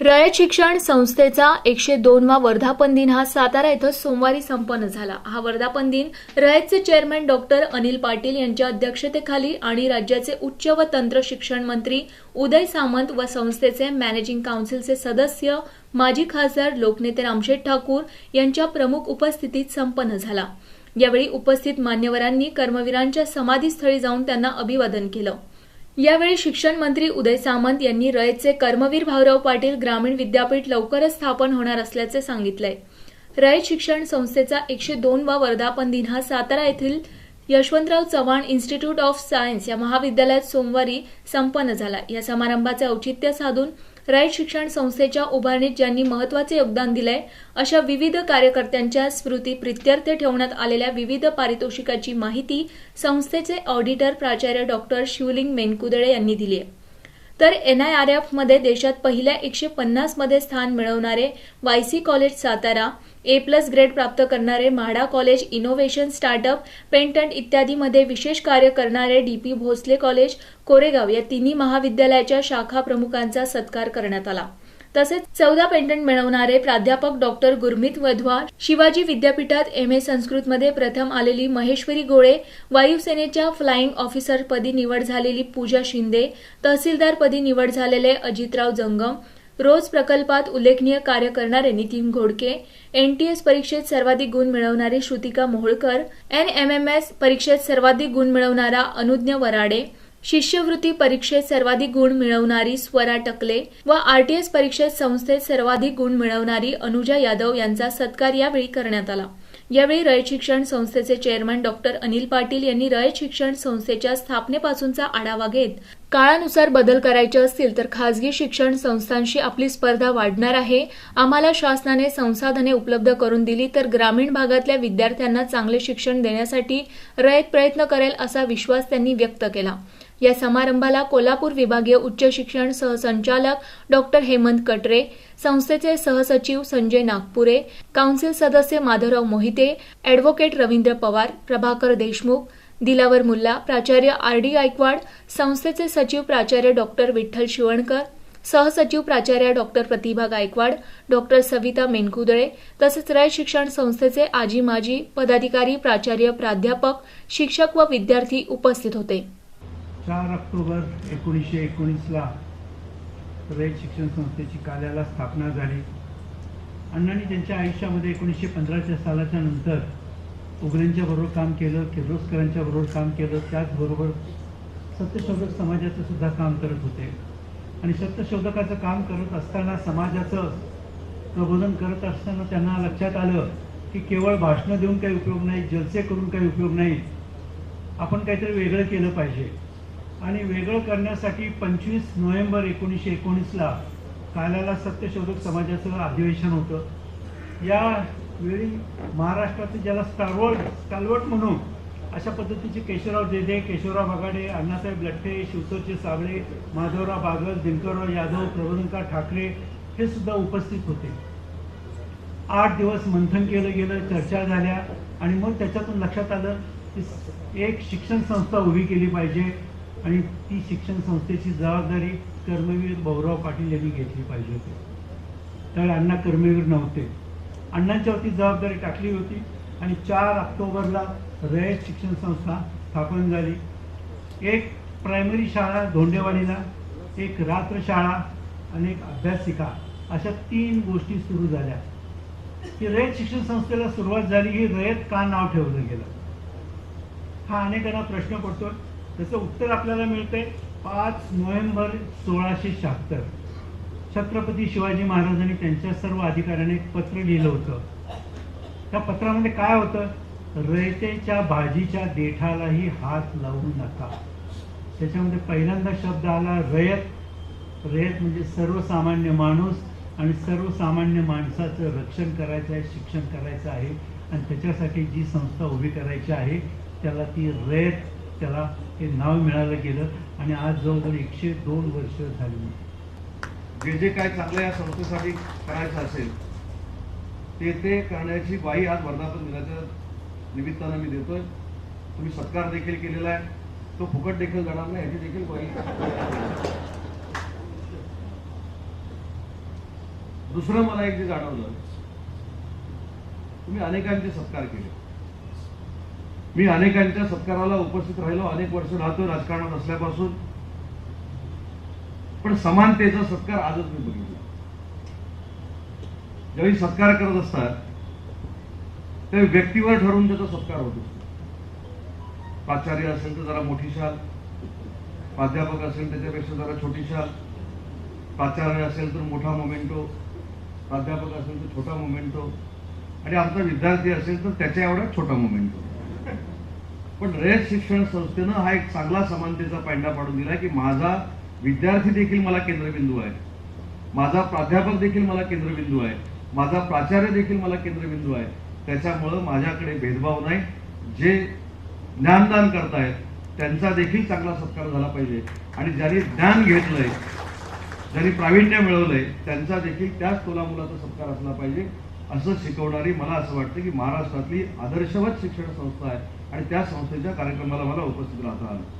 रयत शिक्षण संस्थेचा एकशे दोनवा वर्धापन दिन हा सातारा इथं सोमवारी संपन्न झाला. हा वर्धापन दिन रयतचे चेअरमॅन डॉक्टर अनिल पाटील यांच्या अध्यक्षतेखाली आणि राज्याचे उच्च व तंत्र शिक्षण मंत्री उदय सामंत व संस्थेचे मॅनेजिंग काउन्सिलचे सदस्य माजी खासदार लोकनेते रामशेठ ठाकूर यांच्या प्रमुख उपस्थितीत संपन्न झाला. यावेळी उपस्थित मान्यवरांनी कर्मवीरांच्या समाधीस्थळी जाऊन त्यांना अभिवादन केलं. यावेळी शिक्षण मंत्री उदय सामंत यांनी रयतचे कर्मवीर भाऊराव पाटील ग्रामीण विद्यापीठ लवकरच स्थापन होणार असल्याचे सांगितले. रयत शिक्षण संस्थेचा एकशे दोनवा वर्धापन दिन हा सातारा येथील Yashwantrao Chavan institute of science या महाविद्यालयात सोमवारी संपन्न झाला. या समारंभाचे औचित्य साधून राईट शिक्षण संस्थेच्या उभारणीत ज्यांनी महत्त्वाचे योगदान दिलंय अशा विविध कार्यकर्त्यांच्या स्मृती प्रित्यर्थ ठेवण्यात आलेल्या विविध पारितोषिकाची माहिती संस्थेचे ऑडिटर प्राचार्य डॉक्टर शिवलिंग मेनकुदळे यांनी दिली आहे तर एन आय आरमध्ये देशात पहिल्या एकशे पन्नासमध्ये स्थान मिळवणारे YC college Satara A plus grade प्राप्त करणारे Mhada college innovation startup patent इत्यादीमध्ये विशेष कार्य करणारे D P Bhosale college Koregaon या तिन्ही महाविद्यालयाच्या शाखा प्रमुखांचा सत्कार करण्यात आला. तसेच चौदा पेटंट मिळवणारे प्राध्यापक डॉक्टर गुरमीत वधवा शिवाजी विद्यापीठात एम ए संस्कृतमध्ये प्रथम आलेली महेश्वरी गोळे वायुसेनेच्या फ्लाईंग ऑफिसरपदी निवड झालेली पूजा शिंदे तहसीलदारपदी निवड झालेले अजितराव जंगम रोज प्रकल्पात उल्लेखनीय कार्य करणारे नितीन घोडके एनटीएस परीक्षेत सर्वाधिक गुण मिळवणारी श्रुतिका मोहोळकर एनएमएमएस परीक्षेत सर्वाधिक गुण मिळवणारा अनुज्ञ वराडे शिष्यवृत्ती परीक्षेत सर्वाधिक गुण मिळवणारी स्वरा टकले व आरटीएस परीक्षेत संस्थेत सर्वाधिक गुण मिळवणारी अनुजा यादव यांचा सत्कार यावेळी करण्यात आला. यावेळी रयत शिक्षण संस्थेचे चेअरमन डॉक्टर अनिल पाटील यांनी रयत शिक्षण संस्थेच्या स्थापनेपासूनचा आढावा घेत काळानुसार बदल करायचे असतील तर खासगी शिक्षण संस्थांशी आपली स्पर्धा वाढणार आहे आम्हाला शासनाने संसाधने उपलब्ध करून दिली तर ग्रामीण भागातल्या विद्यार्थ्यांना चांगले शिक्षण देण्यासाठी रयत प्रयत्न करेल असा विश्वास त्यांनी व्यक्त केला. या समारंभाला कोल्हापूर विभागीय उच्च शिक्षण सहसंचालक डॉक्टर हेमंत कटरे संस्थेचे सहसचिव संजय नागपुरे काउन्सिल सदस्य माधवराव मोहिते ॲडव्होकेट रवींद्र पवार प्रभाकर देशमुख दिलावर मुल्ला प्राचार्य आर डी गायकवाड संस्थेचे सचिव प्राचार्य डॉक्टर विठ्ठल शिवणकर सहसचिव प्राचार्य डॉक्टर प्रतिभा गायकवाड डॉक्टर सविता मेनकुदळे तसेच रय शिक्षण संस्थेचे आजी माजी पदाधिकारी प्राचार्य प्राध्यापक शिक्षक व विद्यार्थी उपस्थित होते. चार ऑक्टोबर एकोणीसशे एकोणीसला रयत शिक्षण संस्थेची कार्याला स्थापना झाली. अण्णांनी त्यांच्या आयुष्यामध्ये एकोणीसशे पंधराच्या सालाच्या नंतर उगलेंच्या बरोबर काम केलं किर्लोस्करांच्या बरोबर काम केलं त्याचबरोबर सत्यशोधक समाजाचं सुद्धा काम करत होते. आणि सत्यशोधकाचं काम करत असताना समाजाचं प्रबोधन करत असताना त्यांना लक्षात आलं की केवळ भाषणं देऊन काही उपयोग नाही जलसे करून काही उपयोग नाही. आपण काहीतरी वेगळं केलं पाहिजे. आणि वेगळं करण्यासाठी पंचवीस नोव्हेंबर एकोणीसशे एकोणीसला काल्याला सत्यशोधक समाजाचं अधिवेशन होतं. यावेळी महाराष्ट्रातील ज्याला स्टारवॉल्ट स्टालवट म्हणून अशा पद्धतीचे केशवराव देदे केशवराव बागाडे अण्णासाहेब लठ्ठे शिवसरचे साबळे माधवराव बागल दिनकरराव यादव प्रबोधनकार ठाकरे हे सुद्धा उपस्थित होते. आठ दिवस मंथन केलं गेलं चर्चा झाल्या आणि मग त्याच्यातून लक्षात आलं की एक शिक्षण संस्था उभी केली पाहिजे. आणि ती शिक्षण संस्थेची जबाबदारी कर्मवीर भाऊराव पाटील यांनी घेतली पाहिजे होती. त्यावेळी अण्णा कर्मवीर नव्हते. अण्णांच्यावरती जबाबदारी टाकली होती आणि चार ऑक्टोबरला रयत शिक्षण संस्था स्थापन झाली. एक प्रायमरी शाळा धोंडेवाडीला एक रात्र शाळा आणि एक अभ्यासिका अशा तीन गोष्टी सुरू झाल्या. की रयत शिक्षण संस्थेला सुरुवात झाली की रयत का नाव ठेवलं गेलं? हा अनेकांना प्रश्न पडतो त्याचं उत्तर आपल्याला मिळतंय पाच नोव्हेंबर सोळाशे शहात्तर. छत्रपती शिवाजी महाराजांनी त्यांच्या सर्व अधिकाऱ्याने एक पत्र लिहिलं होतं. त्या पत्रामध्ये काय होतं? रयतेच्या भाजीच्या देठालाही हात लावू नका. त्याच्यामध्ये पहिल्यांदा शब्द आला रयत. रयत म्हणजे सर्वसामान्य माणूस आणि सर्वसामान्य माणसाचं रक्षण करायचं आहे शिक्षण करायचं आहे. आणि त्याच्यासाठी जी संस्था उभी करायची आहे त्याला ती रयत त्याला हे नाव मिळालं गेलं आणि आज जवळजवळ एकशे दोन वर्ष झाली. जे जे काय चांगलं या संस्थेसाठी करायचं असेल ते ते करण्याची बाई आज वर्धापन दिनाच्या निमित्तानं मी देतोय. तुम्ही सत्कार देखील केलेला आहे. तो फुकट देखील जाणार नाही याची देखील बाई दुसरं मला एक जे जाणवलं तुम्ही अनेकांचे सत्कार केले. मी अनेकांच्या सत्काराला उपस्थित राहिलो अनेक वर्ष राहतो राजकारणात असल्यापासून. पण समानतेचा सत्कार आजच मी बघितला. ज्यावेळी सत्कार करत असतात त्यावेळी व्यक्तीवर ठरवून त्याचा सत्कार होतो प्राचार्य असेल तर जरा मोठी शाल प्राध्यापक असेल त्याच्यापेक्षा जरा छोटी शाल प्राचार्य असेल तर मोठा मोमेंटो प्राध्यापक असेल तर छोटा मोमेंटो आणि आमचा विद्यार्थी असेल तर त्याच्या एवढा छोटा मोमेंटो. पण रयत शिक्षण संस्थेनं हा एक चांगला समानतेचा पायंडा पाडून दिला की माझा विद्यार्थी देखील मला केंद्रबिंदू आहे. माझा प्राध्यापक देखील मला केंद्रबिंदू आहे. माझा प्राचार्य देखील मला केंद्रबिंदू आहे. त्याच्यामुळं माझ्याकडे भेदभाव नाही. जे ज्ञानदान करतायत त्यांचा देखील चांगला सत्कार झाला पाहिजे. आणि ज्यांनी ज्ञान घेतलंय ज्यांनी प्रावीण्य मिळवलंय त्यांचा देखील त्याच तोलामुलाचा सत्कार असला पाहिजे असं शिकवणारी मला असं वाटतं की महाराष्ट्रातली आदर्शवत शिक्षण संस्था आहे. आणि त्या संस्थेच्या कार्यक्रमाला मला उपस्थित राहता आलं.